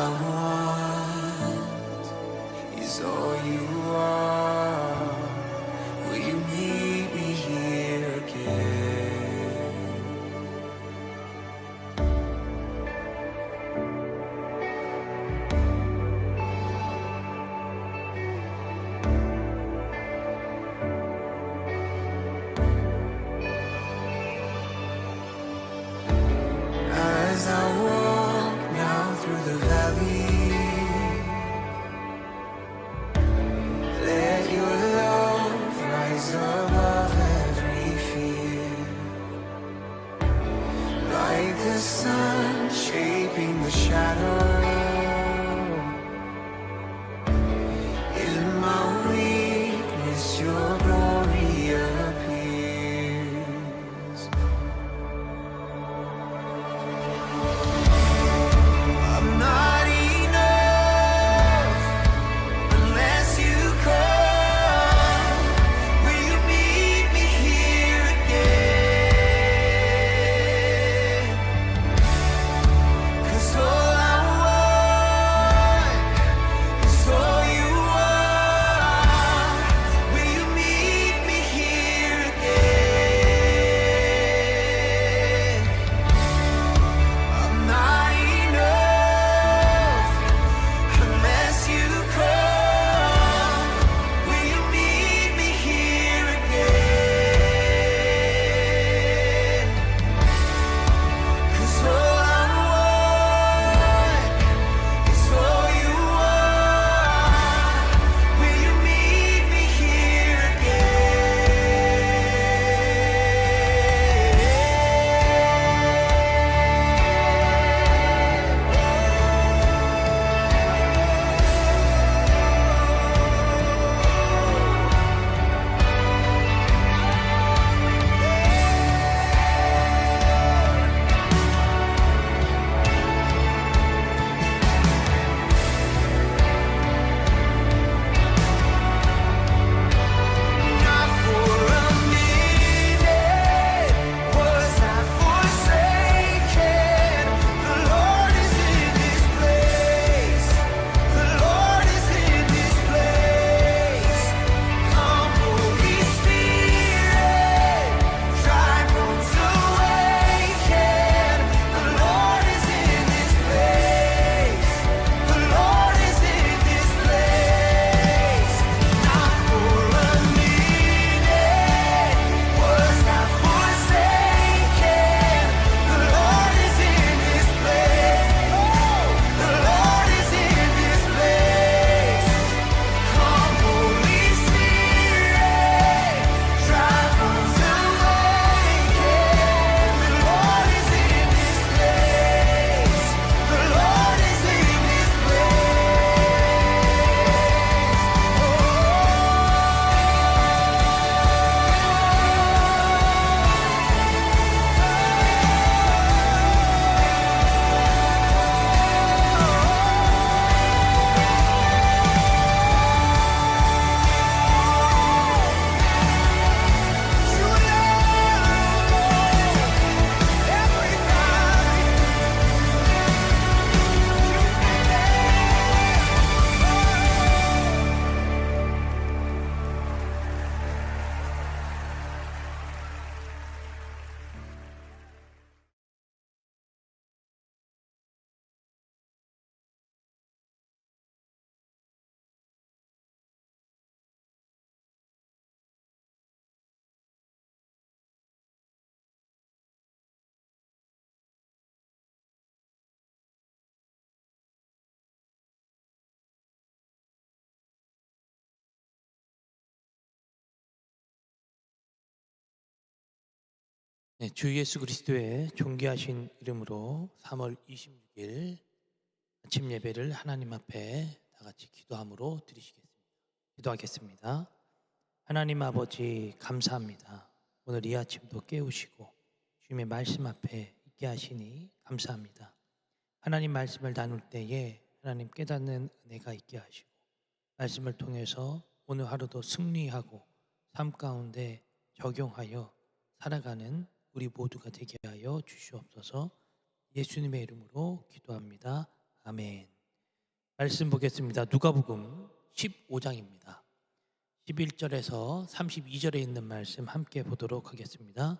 I want is all you are. 네, 주 예수 그리스도의 존귀하신 이름으로 3월 26일 아침 예배를 하나님 앞에 다 같이 기도함으로 드리시겠습니다. 기도하겠습니다. 하나님 아버지 감사합니다. 오늘 이 아침도 깨우시고 주님의 말씀 앞에 있게 하시니 감사합니다. 하나님 말씀을 나눌 때에 하나님 깨닫는 은혜가 있게 하시고 말씀을 통해서 오늘 하루도 승리하고 삶 가운데 적용하여 살아가는 우리 모두가 되게 하여 주시옵소서 예수님의 이름으로 기도합니다. 아멘. 말씀 보겠습니다. 누가복음 15장입니다. 11절에서 32절에 있는 말씀 함께 보도록 하겠습니다.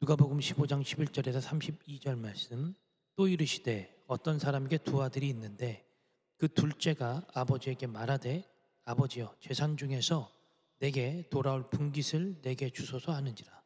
누가복음 15장 11절에서 32절 말씀 또 이르시되 어떤 사람에게 두 아들이 있는데 그 둘째가 아버지에게 말하되 아버지여 재산 중에서 내게 돌아올 분깃을 내게 주소서 하는지라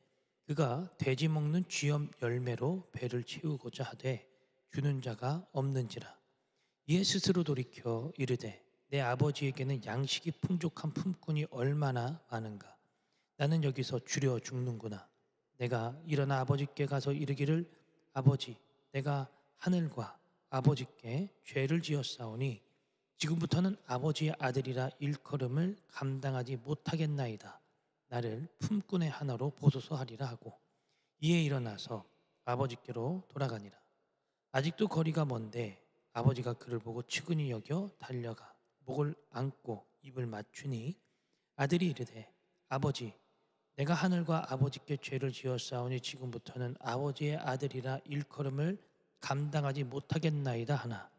그가 돼지 먹는 쥐염 열매로 배를 채우고자 하되 주는 자가 없는지라. 이에 스스로 돌이켜 이르되 내 아버지에게는 양식이 풍족한 품꾼이 얼마나 많은가? 나는 여기서 줄여 죽는구나. 내가 일어나 아버지께 가서 이르기를 아버지 내가 하늘과 아버지께 죄를 지었사오니 지금부터는 아버지의 아들이라 일컬음을 감당하지 못하겠나이다. 나를 품꾼의 하나로 보소서 하리라 하고 이에 일어나서 아버지께로 돌아가니라. 아직도 거리가 먼데 아버지가 그를 보고 측은히 여겨 달려가 목을 안고 입을 맞추니 아들이 이르되 아버지 내가 하늘과 아버지께 죄를 지었사오니 지금부터는 아버지의 아들이라 일컬음을 감당하지 못하겠나이다 하나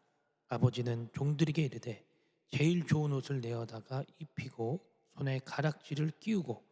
아버지는 종들에게 이르되 제일 좋은 옷을 내어다가 입히고 손에 가락지를 끼우고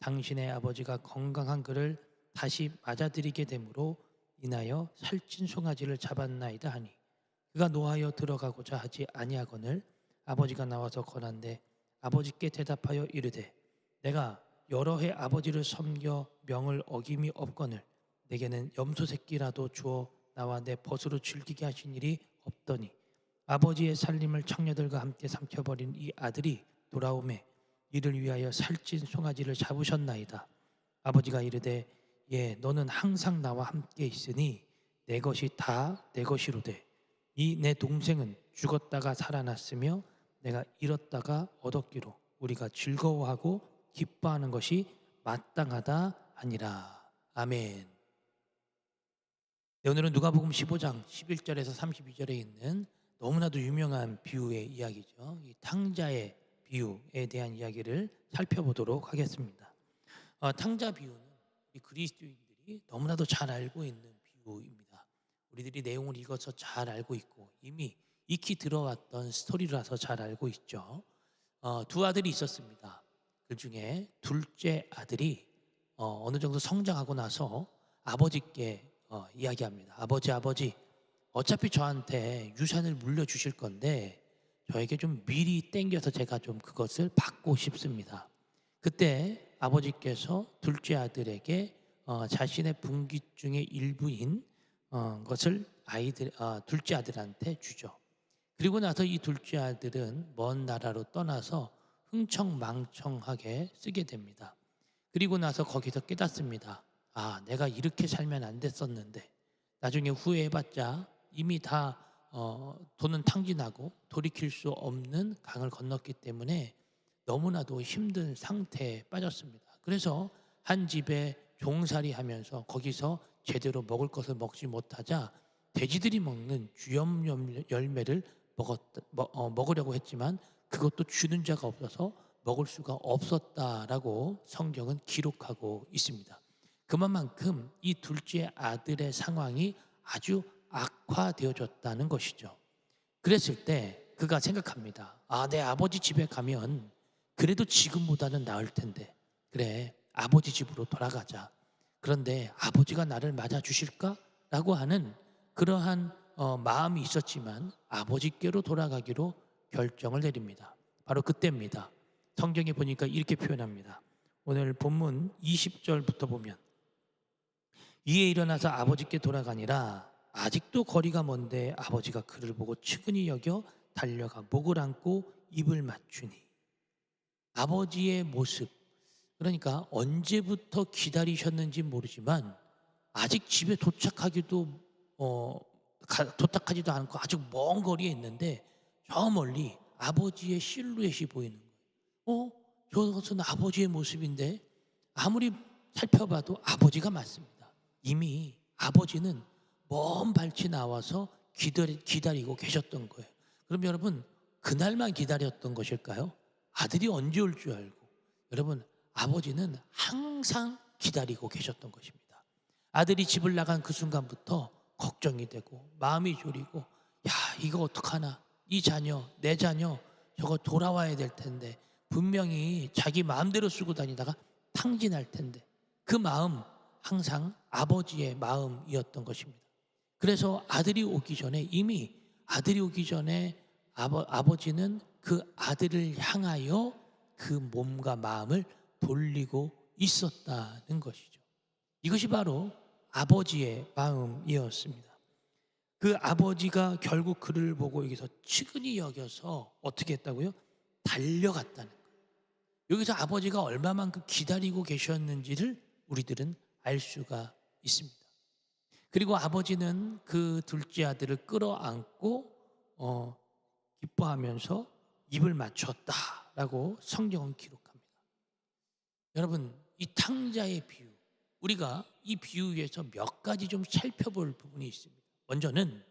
당신의 아버지가 건강한 그를 다시 맞아들이게 되므로 인하여 살찐 송아지를 잡았나이다 하니 그가 노하여 들어가고자 하지 아니하거늘 아버지가 나와서 권한데 아버지께 대답하여 이르되 내가 여러 해 아버지를 섬겨 명을 어김이 없거늘 내게는 염소 새끼라도 주어 나와 내 벗으로 즐기게 하신 일이 없더니 아버지의 살림을 청녀들과 함께 삼켜버린 이 아들이 돌아오매 이를 위하여 살찐 송아지를 잡으셨나이다. 아버지가 이르되 예 너는 항상 나와 함께 있으니 내 것이 다 내 것이로되 이 내 동생은 죽었다가 살아났으며 내가 잃었다가 얻었기로 우리가 즐거워하고 기뻐하는 것이 마땅하다 하니라. 아멘. 네, 오늘은 누가복음 15장 11절에서 32절에 있는 너무나도 유명한 비유의 이야기죠. 이 탕자의 비유에 대한 이야기를 살펴보도록 하겠습니다. 어, 탕자 비유는 우리 그리스도인들이 너무나도 잘 알고 있는 비유입니다. 우리들이 내용을 읽어서 잘 알고 있고 이미 익히 들어왔던 스토리라서 잘 알고 있죠. 어, 두 아들이 있었습니다. 그 중에 둘째 아들이 어, 어느 정도 성장하고 나서 아버지께 어, 이야기합니다. 아버지, 아버지, 어차피 저한테 유산을 물려주실 건데 저에게 좀 미리 땡겨서 제가 좀 그것을 받고 싶습니다. 그때 아버지께서 둘째 아들에게 어, 자신의 분깃 중의 일부인 어, 것을 아이들 어, 둘째 아들한테 주죠. 그리고 나서 이 둘째 아들은 먼 나라로 떠나서 흥청망청하게 쓰게 됩니다. 그리고 나서 거기서 깨닫습니다. 아, 내가 이렇게 살면 안 됐었는데 나중에 후회해봤자 이미 다 어, 돈은 탕진하고 돌이킬 수 없는 강을 건넜기 때문에 너무나도 힘든 상태에 빠졌습니다. 그래서 한 집에 종살이 하면서 거기서 제대로 먹을 것을 먹지 못하자 돼지들이 먹는 주염 열- 열매를 먹었, 먹, 어, 먹으려고 했지만 그것도 주는 자가 없어서 먹을 수가 없었다라고 성경은 기록하고 있습니다. 그만큼 이 둘째 아들의 상황이 아주 악화되어졌다는 것이죠. 그랬을 때 그가 생각합니다. 아, 내 아버지 집에 가면 그래도 지금보다는 나을 텐데. 그래, 아버지 집으로 돌아가자. 그런데 아버지가 나를 맞아 주실까? 라고 하는 그러한 어, 마음이 있었지만 아버지께로 돌아가기로 결정을 내립니다. 바로 그때입니다. 성경에 보니까 이렇게 표현합니다. 오늘 본문 20절부터 보면 이에 일어나서 아버지께 돌아가니라 아직도 거리가 먼데 아버지가 그를 보고 측은히 여겨 달려가 목을 안고 입을 맞추니 아버지의 모습 그러니까 언제부터 기다리셨는지 모르지만 아직 집에 도착하기도 어, 가- 도착하지도 않고 아주 먼 거리에 있는데 저 멀리 아버지의 실루엣이 보이는 거예요. 어? 저것은 아버지의 모습인데 아무리 살펴봐도 아버지가 맞습니다. 이미 아버지는 먼 발치 나와서 기다리, 기다리고 계셨던 거예요. 그럼 여러분 그날만 기다렸던 것일까요? 아들이 언제 올 줄 알고 여러분 아버지는 항상 기다리고 계셨던 것입니다. 아들이 집을 나간 그 순간부터 걱정이 되고 마음이 졸이고 야 이거 어떡하나 이 자녀 내 자녀 저거 돌아와야 될 텐데 분명히 자기 마음대로 쓰고 다니다가 탕진할 텐데 그 마음 항상 아버지의 마음이었던 것입니다. 그래서 아들이 오기 전에 이미 아들이 오기 전에 아버, 아버지는 그 아들을 향하여 그 몸과 마음을 돌리고 있었다는 것이죠. 이것이 바로 아버지의 마음이었습니다. 그 아버지가 결국 그를 보고 여기서 측은히 여겨서 어떻게 했다고요? 달려갔다는 거예요. 여기서 아버지가 얼마만큼 기다리고 계셨는지를 우리들은 알 수가 있습니다. 그리고 아버지는 그 둘째 아들을 끌어안고 어, 기뻐하면서 입을 맞췄다라고 성경은 기록합니다. 여러분 이 탕자의 비유 우리가 이 비유에서 몇 가지 좀 살펴볼 부분이 있습니다. 먼저는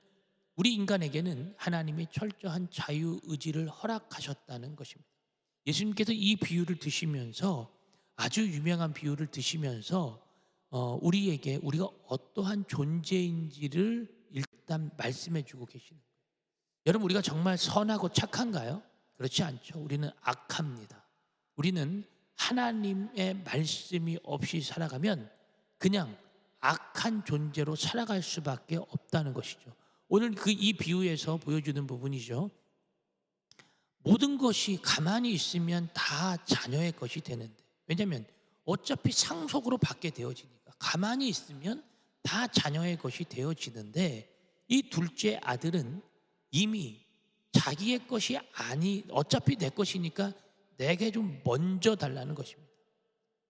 우리 인간에게는 하나님이 철저한 자유 의지를 허락하셨다는 것입니다. 예수님께서 이 비유를 드시면서 아주 유명한 비유를 드시면서 어, 우리에게 우리가 어떠한 존재인지를 일단 말씀해 주고 계시는 거예요. 여러분 우리가 정말 선하고 착한가요? 그렇지 않죠. 우리는 악합니다. 우리는 하나님의 말씀이 없이 살아가면 그냥 악한 존재로 살아갈 수밖에 없다는 것이죠. 오늘 그 이 비유에서 보여주는 부분이죠. 모든 것이 가만히 있으면 다 자녀의 것이 되는데 왜냐하면 어차피 상속으로 받게 되어지니까 가만히 있으면 다 자녀의 것이 되어지는데 이 둘째 아들은 이미 자기의 것이 아니 어차피 내 것이니까 내게 좀 먼저 달라는 것입니다.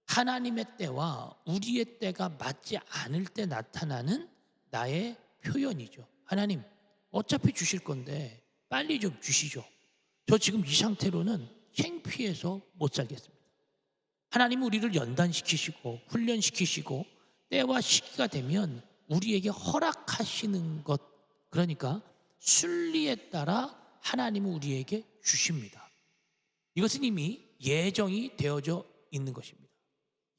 하나님의 때와 우리의 때가 맞지 않을 때 나타나는 나의 표현이죠. 하나님, 어차피 주실 건데 빨리 좀 주시죠. 저 지금 이 상태로는 창피해서 못 살겠습니다. 하나님은 우리를 연단시키시고 훈련시키시고 때와 시기가 되면 우리에게 허락하시는 것 그러니까 순리에 따라 하나님은 우리에게 주십니다. 이것은 이미 예정이 되어져 있는 것입니다.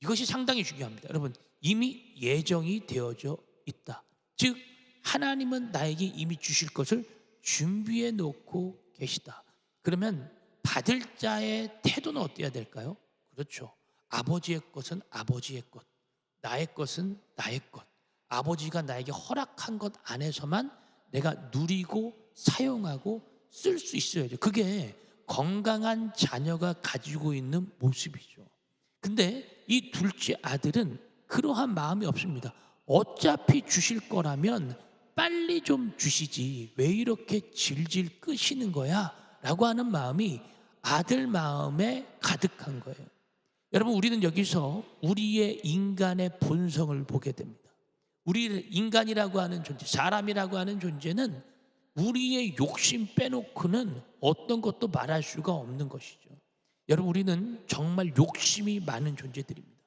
이것이 상당히 중요합니다. 여러분, 이미 예정이 되어져 있다. 즉, 하나님은 나에게 이미 주실 것을 준비해 놓고 계시다. 그러면 받을 자의 태도는 어때야 될까요? 그렇죠. 아버지의 것은 아버지의 것, 나의 것은 나의 것. 아버지가 나에게 허락한 것 안에서만 내가 누리고 사용하고 쓸 수 있어야죠. 그게 건강한 자녀가 가지고 있는 모습이죠. 근데 이 둘째 아들은 그러한 마음이 없습니다. 어차피 주실 거라면 빨리 좀 주시지. 왜 이렇게 질질 끄시는 거야? 라고 하는 마음이 아들 마음에 가득한 거예요. 여러분, 우리는 여기서 우리의 인간의 본성을 보게 됩니다. 우리 인간이라고 하는 존재, 사람이라고 하는 존재는 우리의 욕심 빼놓고는 어떤 것도 말할 수가 없는 것이죠. 여러분, 우리는 정말 욕심이 많은 존재들입니다.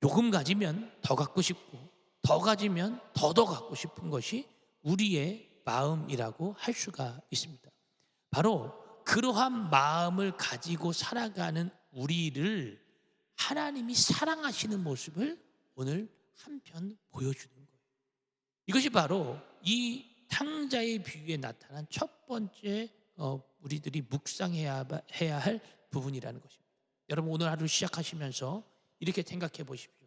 조금 가지면 더 갖고 싶고, 더 가지면 더 더 갖고 싶은 것이 우리의 마음이라고 할 수가 있습니다. 바로 그러한 마음을 가지고 살아가는 우리를 하나님이 사랑하시는 모습을 오늘 한편 보여주는 거예요. 이것이 바로 이 탕자의 비유에 나타난 첫 번째 어, 우리들이 묵상해야 바- 해야 할 부분이라는 것입니다. 여러분 오늘 하루 시작하시면서 이렇게 생각해 보십시오.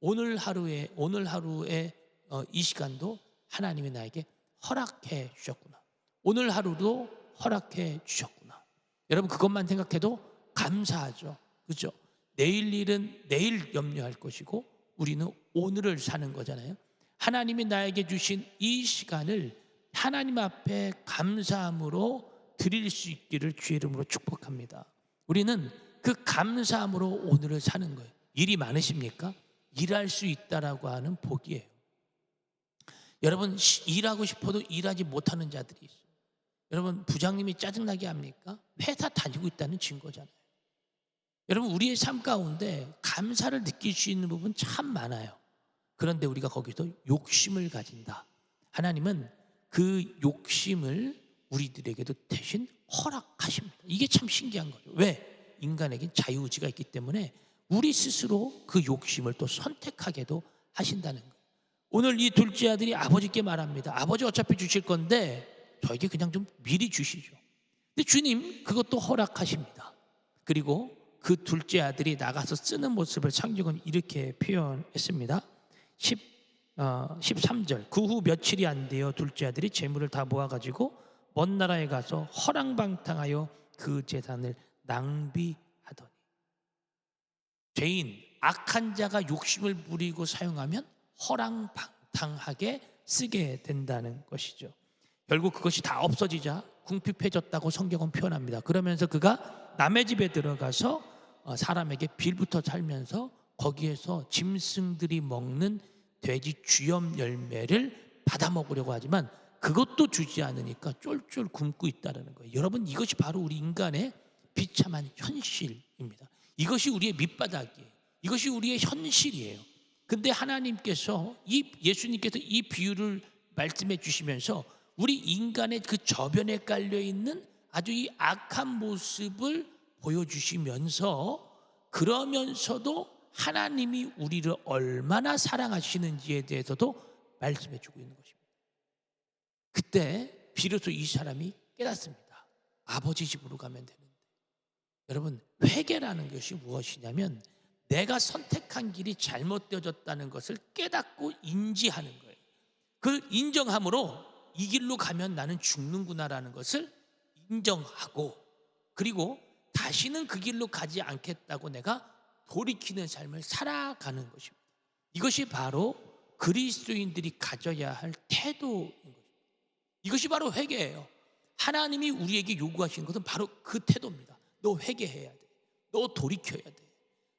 오늘 하루에 오늘 하루의 어, 이 시간도 하나님이 나에게 허락해 주셨구나. 오늘 하루도 허락해 주셨구나. 여러분 그것만 생각해도 감사하죠. 그렇죠? 내일 일은 내일 염려할 것이고 우리는 오늘을 사는 거잖아요. 하나님이 나에게 주신 이 시간을 하나님 앞에 감사함으로 드릴 수 있기를 주의 이름으로 축복합니다. 우리는 그 감사함으로 오늘을 사는 거예요. 일이 많으십니까? 일할 수 있다라고 하는 복이에요. 여러분 시- 일하고 싶어도 일하지 못하는 자들이 있어요. 여러분 부장님이 짜증나게 합니까? 회사 다니고 있다는 증거잖아요. 여러분 우리의 삶 가운데 감사를 느낄 수 있는 부분 참 많아요. 그런데 우리가 거기서 욕심을 가진다. 하나님은 그 욕심을 우리들에게도 대신 허락하십니다. 이게 참 신기한 거죠. 왜? 인간에겐 자유의지가 있기 때문에 우리 스스로 그 욕심을 또 선택하게도 하신다는 거예요. 오늘 이 둘째 아들이 아버지께 말합니다. 아버지 어차피 주실 건데 저에게 그냥 좀 미리 주시죠. 근데 주님 그것도 허락하십니다. 그리고 그 둘째 아들이 나가서 쓰는 모습을 창조은 이렇게 표현했습니다. 10, 어, 13절 그 후 며칠이 안 되어 둘째 아들이 재물을 다 모아가지고 먼 나라에 가서 허랑방탕하여 그 재산을 낭비하더니 죄인 악한 자가 욕심을 부리고 사용하면 허랑방탕하게 쓰게 된다는 것이죠. 결국 그것이 다 없어지자 궁핍해졌다고 성경은 표현합니다. 그러면서 그가 남의 집에 들어가서 어, 사람에게 빌부터 살면서 거기에서 짐승들이 먹는 돼지 주염 열매를 받아 먹으려고 하지만 그것도 주지 않으니까 쫄쫄 굶고 있다는 거예요. 여러분 이것이 바로 우리 인간의 비참한 현실입니다. 이것이 우리의 밑바닥이에요. 이것이 우리의 현실이에요. 근데 하나님께서 이 예수님께서 이 비유를 말씀해 주시면서 우리 인간의 그 저변에 깔려 있는 아주 이 악한 모습을 보여주시면서 그러면서도 하나님이 우리를 얼마나 사랑하시는지에 대해서도 말씀해 주고 있는 것입니다. 그때 비로소 이 사람이 깨닫습니다. 아버지 집으로 가면 되는데. 여러분, 회개라는 것이 무엇이냐면 내가 선택한 길이 잘못되어졌다는 것을 깨닫고 인지하는 거예요. 그 인정함으로 이 길로 가면 나는 죽는구나라는 것을 인정하고 그리고 다시는 그 길로 가지 않겠다고 내가 돌이키는 삶을 살아가는 것입니다. 이것이 바로 그리스도인들이 가져야 할 태도인 것입니다. 이것이 바로 회개예요. 하나님이 우리에게 요구하시는 것은 바로 그 태도입니다. 너 회개해야 돼. 너 돌이켜야 돼.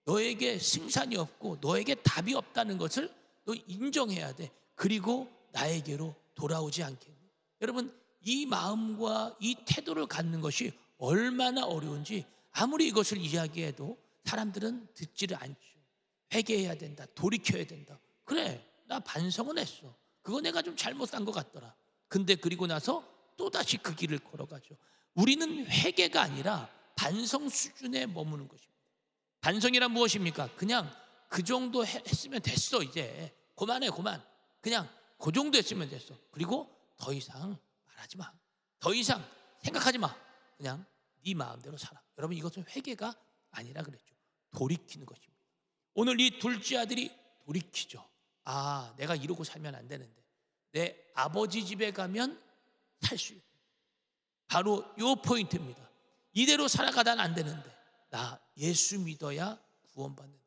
너에게 승산이 없고 너에게 답이 없다는 것을 너 인정해야 돼. 그리고 나에게로 돌아오지 않겠니? 여러분 이 마음과 이 태도를 갖는 것이 얼마나 어려운지 아무리 이것을 이야기해도 사람들은 듣지를 않죠. 회개해야 된다. 돌이켜야 된다. 그래, 나 반성은 했어. 그거 내가 좀 잘못 산것 같더라. 근데 그리고 나서 또 다시 그 길을 걸어가죠. 우리는 회개가 아니라 반성 수준에 머무는 것입니다. 반성이란 무엇입니까? 그냥 그 정도 해- 했으면 됐어 이제 그만해 그만 그냥 그 정도 했으면 됐어. 그리고 더 이상 말하지 마 더 이상 생각하지 마. 그냥 네 마음대로 살아. 여러분 이것은 회개가 아니라 그랬죠. 돌이키는 것입니다. 오늘 이 둘째 아들이 돌이키죠. 아 내가 이러고 살면 안 되는데. 내 아버지 집에 가면 살 수 있고 바로 요 포인트입니다. 이대로 살아가다는 안 되는데 나 예수 믿어야 구원받는데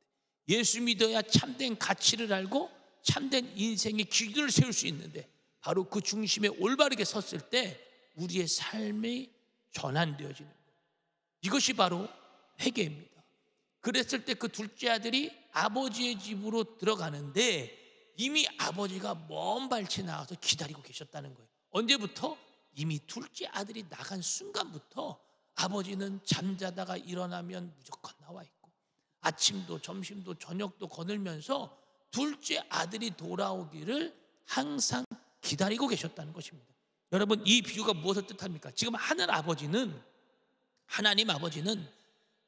예수 믿어야 참된 가치를 알고 참된 인생의 길을 세울 수 있는데 바로 그 중심에 올바르게 섰을 때 우리의 삶이 전환되어지는. 이것이 바로 회개입니다. 그랬을 때 그 둘째 아들이 아버지의 집으로 들어가는데 이미 아버지가 먼 발치 나와서 기다리고 계셨다는 거예요. 언제부터? 이미 둘째 아들이 나간 순간부터 아버지는 잠자다가 일어나면 무조건 나와 있고 아침도 점심도 저녁도 거늘면서 둘째 아들이 돌아오기를 항상 기다리고 계셨다는 것입니다. 여러분 이 비유가 무엇을 뜻합니까? 지금 하늘 아버지는 하나님 아버지는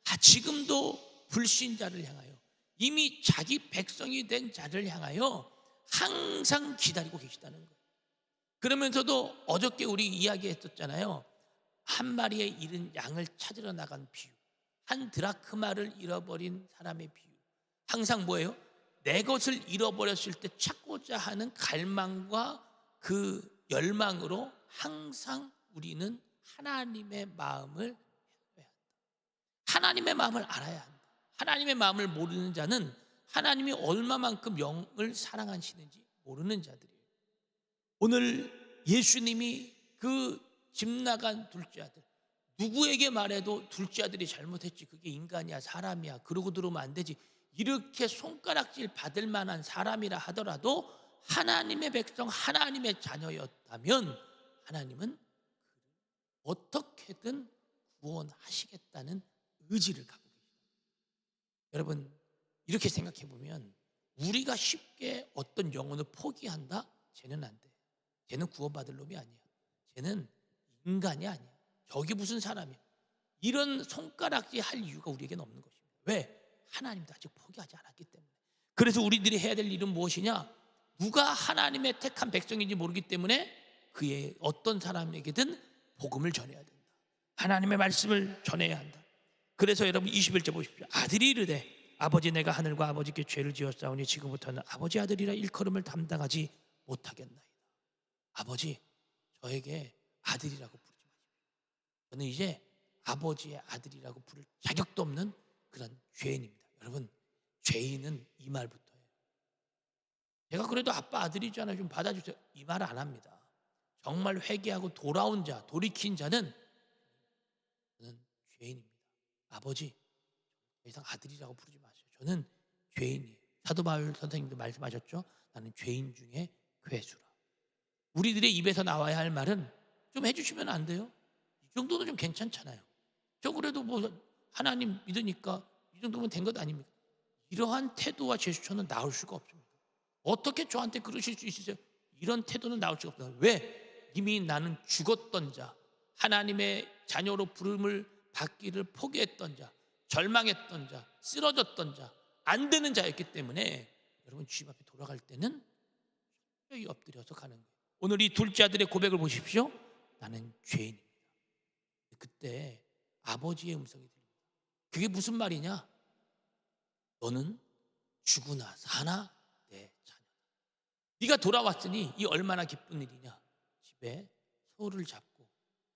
아, 지금도 불신자를 향하여 이미 자기 백성이 된 자를 향하여 항상 기다리고 계시다는 거예요. 그러면서도 어저께 우리 이야기했었잖아요. 한 마리의 잃은 양을 찾으러 나간 비유. 한 드라크마를 잃어버린 사람의 비유. 항상 뭐예요? 내 것을 잃어버렸을 때 찾고자 하는 갈망과 그 열망으로 항상 우리는 하나님의 마음을 해야 한다. 하나님의 마음을 알아야 한다. 하나님의 마음을 모르는 자는 하나님이 얼마만큼 영을 사랑하시는지 모르는 자들이에요. 오늘 예수님이 그 집 나간 둘째 아들 누구에게 말해도 둘째 아들이 잘못했지 그게 인간이야 사람이야 그러고 들어오면 안 되지 이렇게 손가락질 받을 만한 사람이라 하더라도 하나님의 백성 하나님의 자녀였다면 하나님은 어떻게든 구원하시겠다는 의지를 갖고 계십니다. 여러분 이렇게 생각해 보면 우리가 쉽게 어떤 영혼을 포기한다? 쟤는 안 돼. 쟤는 구원받을 놈이 아니야. 쟤는 인간이 아니야. 저기 무슨 사람이야. 이런 손가락질 할 이유가 우리에게는 없는 것입니다. 왜? 하나님도 아직 포기하지 않았기 때문에. 그래서 우리들이 해야 될 일은 무엇이냐? 누가 하나님의 택한 백성인지 모르기 때문에 그의 어떤 사람에게든 복음을 전해야 된다. 하나님의 말씀을 전해야 한다. 그래서 여러분 21절 보십시오. 아들이 이르되 아버지 내가 하늘과 아버지께 죄를 지었사오니 지금부터는 아버지 아들이라 일컬음을 담당하지 못하겠나이다. 아버지 저에게 아들이라고 부르지 마십시오. 저는 이제 아버지의 아들이라고 부를 자격도 없는 그런 죄인입니다. 여러분 죄인은 이 말부터예요. 제가 그래도 아빠 아들이잖아요. 좀 받아주세요. 이말안 합니다. 정말 회개하고 돌아온 자, 돌이킨 자는 저는 죄인입니다. 아버지, 더 이상 아들이라고 부르지 마세요. 저는 죄인이에요. 사도 바울 선생님도 말씀하셨죠. 나는 죄인 중에 괴수라. 우리들의 입에서 나와야 할 말은 좀 해주시면 안 돼요? 이 정도는 좀 괜찮잖아요. 저 그래도 뭐 하나님 믿으니까 이 정도면 된 것 아닙니까? 이러한 태도와 제스처는 나올 수가 없습니다. 어떻게 저한테 그러실 수 있으세요? 이런 태도는 나올 수가 없다. 왜? 이미 나는 죽었던 자, 하나님의 자녀로 부름을 받기를 포기했던 자, 절망했던 자, 쓰러졌던 자, 안 되는 자였기 때문에 여러분 주님 앞에 돌아갈 때는 여기 엎드려서 가는 거예요. 오늘 이 둘째 아들의 고백을 보십시오. 나는 죄인입니다. 그때 아버지의 음성이. 그게 무슨 말이냐? 너는 죽으나 사나 내 자녀다. 네가 돌아왔으니 이 얼마나 기쁜 일이냐? 집에 소를 잡고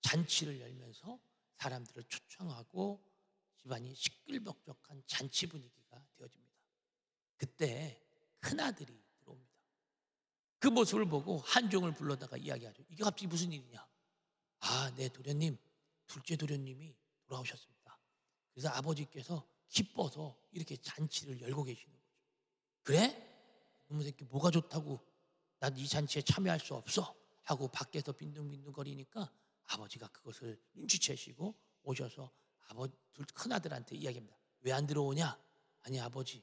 잔치를 열면서 사람들을 초청하고 집안이 시끌벅적한 잔치 분위기가 되어집니다. 그때 큰 아들이 들어옵니다. 그 모습을 보고 한종을 불러다가 이야기하죠. 이게 갑자기 무슨 일이냐? 아, 네 도련님, 둘째 도련님이 돌아오셨습니다. 그래서 아버지께서 기뻐서 이렇게 잔치를 열고 계시는 거죠. 그래? 너무 새끼 뭐가 좋다고 난 이 잔치에 참여할 수 없어 하고 밖에서 빈둥빈둥거리니까 아버지가 그것을 눈치채시고 오셔서 아버지 둘 큰 아들한테 이야기합니다. 왜 안 들어오냐? 아니 아버지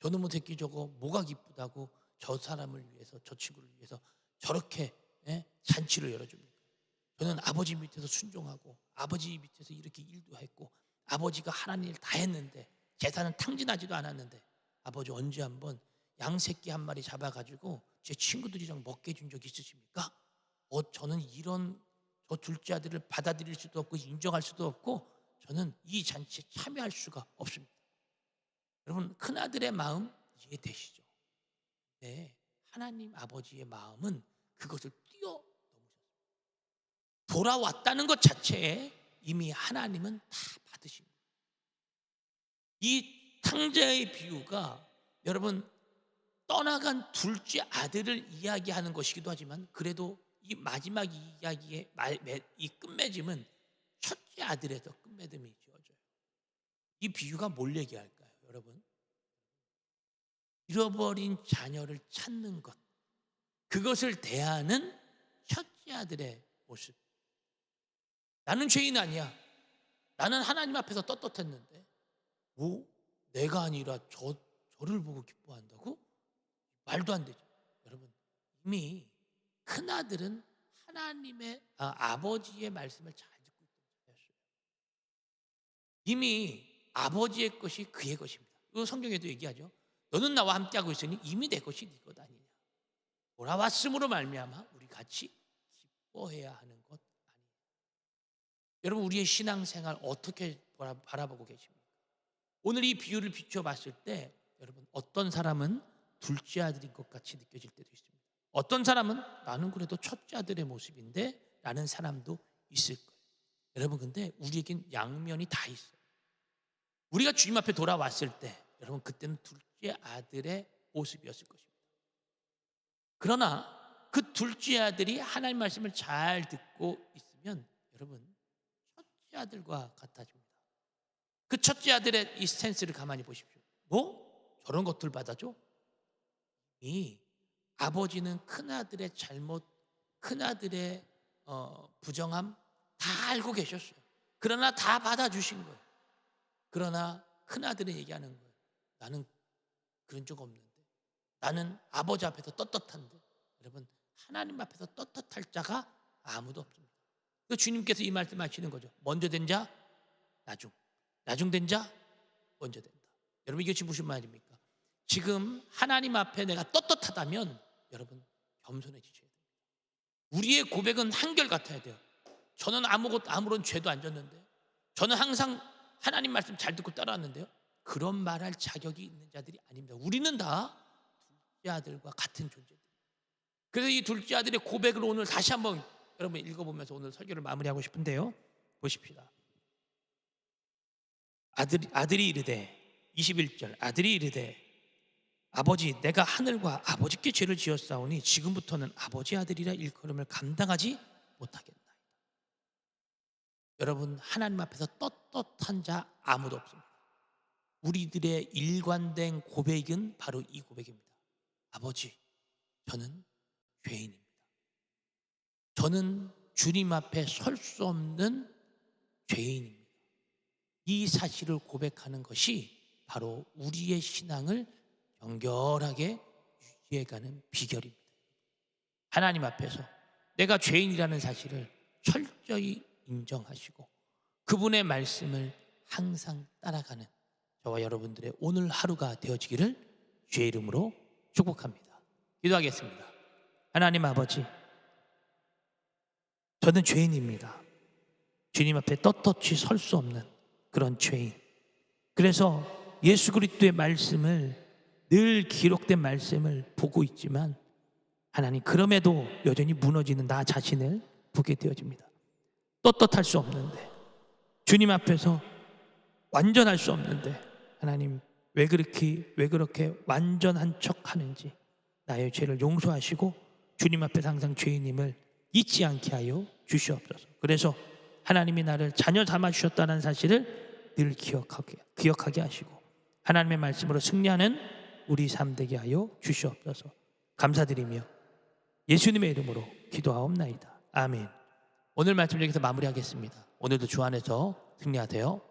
저놈의 새끼 저거 뭐가 기쁘다고 저 사람을 위해서 저 친구를 위해서 저렇게 예? 잔치를 열어줍니까? 저는 아버지 밑에서 순종하고 아버지 밑에서 이렇게 일도 했고 아버지가 하나님 일다 했는데 재산은 탕진하지도 않았는데 아버지 언제 한번 양새끼 한 마리 잡아가지고 제 친구들이랑 먹게 해준 적 있으십니까? 어, 저는 이런 저 둘째 아들을 받아들일 수도 없고 인정할 수도 없고 저는 이 잔치에 참여할 수가 없습니다. 여러분 큰 아들의 마음 이해되시죠? 네, 하나님 아버지의 마음은 그것을 뛰어넘으셨습니다. 돌아왔다는 것 자체에 이미 하나님은 다 받으십니다. 이 탕자의 비유가 여러분 떠나간 둘째 아들을 이야기하는 것이기도 하지만 그래도 이 마지막 이야기의 이 끝맺음은 첫째 아들에서 끝맺음이 지어져요. 이 비유가 뭘 얘기할까요, 여러분? 잃어버린 자녀를 찾는 것, 그것을 대하는 첫째 아들의 모습. 나는 죄인 아니야. 나는 하나님 앞에서 떳떳했는데, 뭐 내가 아니라 저 저를 보고 기뻐한다고? 말도 안 되죠. 여러분 이미 큰 아들은 하나님의 아, 아버지의 말씀을 잘 듣고 자였어요. 이미 아버지의 것이 그의 것입니다. 그 성경에도 얘기하죠. 너는 나와 함께하고 있으니 이미 내 것이 네 것 아니냐. 돌아왔음으로 말미암아 우리 같이 기뻐해야 하는 것. 여러분 우리의 신앙생활 어떻게 바라- 바라보고 계십니까? 오늘 이 비유를 비춰봤을 때 여러분 어떤 사람은 둘째 아들인 것 같이 느껴질 때도 있습니다. 어떤 사람은 나는 그래도 첫째 아들의 모습인데 라는 사람도 있을 거예요. 여러분 근데 우리에겐 양면이 다 있어요. 우리가 주님 앞에 돌아왔을 때 여러분 그때는 둘째 아들의 모습이었을 것입니다. 그러나 그 둘째 아들이 하나님 말씀을 잘 듣고 있으면 여러분 첫째 아들과 같아집니다. 그 첫째 아들의 이 센스를 가만히 보십시오. 뭐 저런 것들 받아줘? 이 아버지는 큰 아들의 잘못, 큰 아들의 어, 부정함 다 알고 계셨어요. 그러나 다 받아주신 거예요. 그러나 큰 아들이 얘기하는 거예요. 나는 그런 적 없는데. 나는 아버지 앞에서 떳떳한데. 여러분 하나님 앞에서 떳떳할 자가 아무도 없습니다. 그 주님께서 이 말씀 하시는 거죠. 먼저 된 자, 나중. 나중 된 자, 먼저 된다. 여러분 지금 무슨 말입니까? 지금 하나님 앞에 내가 떳떳하다면 여러분 겸손해지셔야 돼요. 우리의 고백은 한결 같아야 돼요. 저는 아무것 아무런 죄도 안 졌는데 저는 항상 하나님 말씀 잘 듣고 따라왔는데요. 그런 말할 자격이 있는 자들이 아닙니다. 우리는 다 둘째 아들과 같은 존재들. 그래서 이 둘째 아들의 고백을 오늘 다시 한번 여러분 읽어보면서 오늘 설교를 마무리하고 싶은데요. 보십시다. 아들이, 아들이 이르되 21절 아들이 이르되 아버지 내가 하늘과 아버지께 죄를 지었사오니 지금부터는 아버지 아들이라 일컬음을 감당하지 못하겠나이다. 여러분 하나님 앞에서 떳떳한 자 아무도 없습니다. 우리들의 일관된 고백은 바로 이 고백입니다. 아버지 저는 죄인입니다. 저는 주님 앞에 설 수 없는 죄인입니다. 이 사실을 고백하는 것이 바로 우리의 신앙을 연결하게 유지해가는 비결입니다. 하나님 앞에서 내가 죄인이라는 사실을 철저히 인정하시고 그분의 말씀을 항상 따라가는 저와 여러분들의 오늘 하루가 되어지기를 주의 이름으로 축복합니다. 기도하겠습니다. 하나님 아버지, 저는 죄인입니다. 주님 앞에 떳떳이 설 수 없는 그런 죄인. 그래서 예수 그리스도의 말씀을 늘 기록된 말씀을 보고 있지만 하나님 그럼에도 여전히 무너지는 나 자신을 보게 되어집니다. 떳떳할 수 없는데 주님 앞에서 완전할 수 없는데 하나님 왜 그렇게 왜 그렇게 완전한 척 하는지 나의 죄를 용서하시고 주님 앞에 항상 죄인임을 잊지 않게 하여 주시옵소서. 그래서 하나님이 나를 자녀 삼아 주셨다는 사실을 늘 기억하게 기억하게 하시고 하나님의 말씀으로 승리하는 우리 삶 되게 하여 주시옵소서. 감사드리며 예수님의 이름으로 기도하옵나이다. 아멘. 오늘 말씀 여기서 마무리하겠습니다. 오늘도 주 안에서 승리하세요.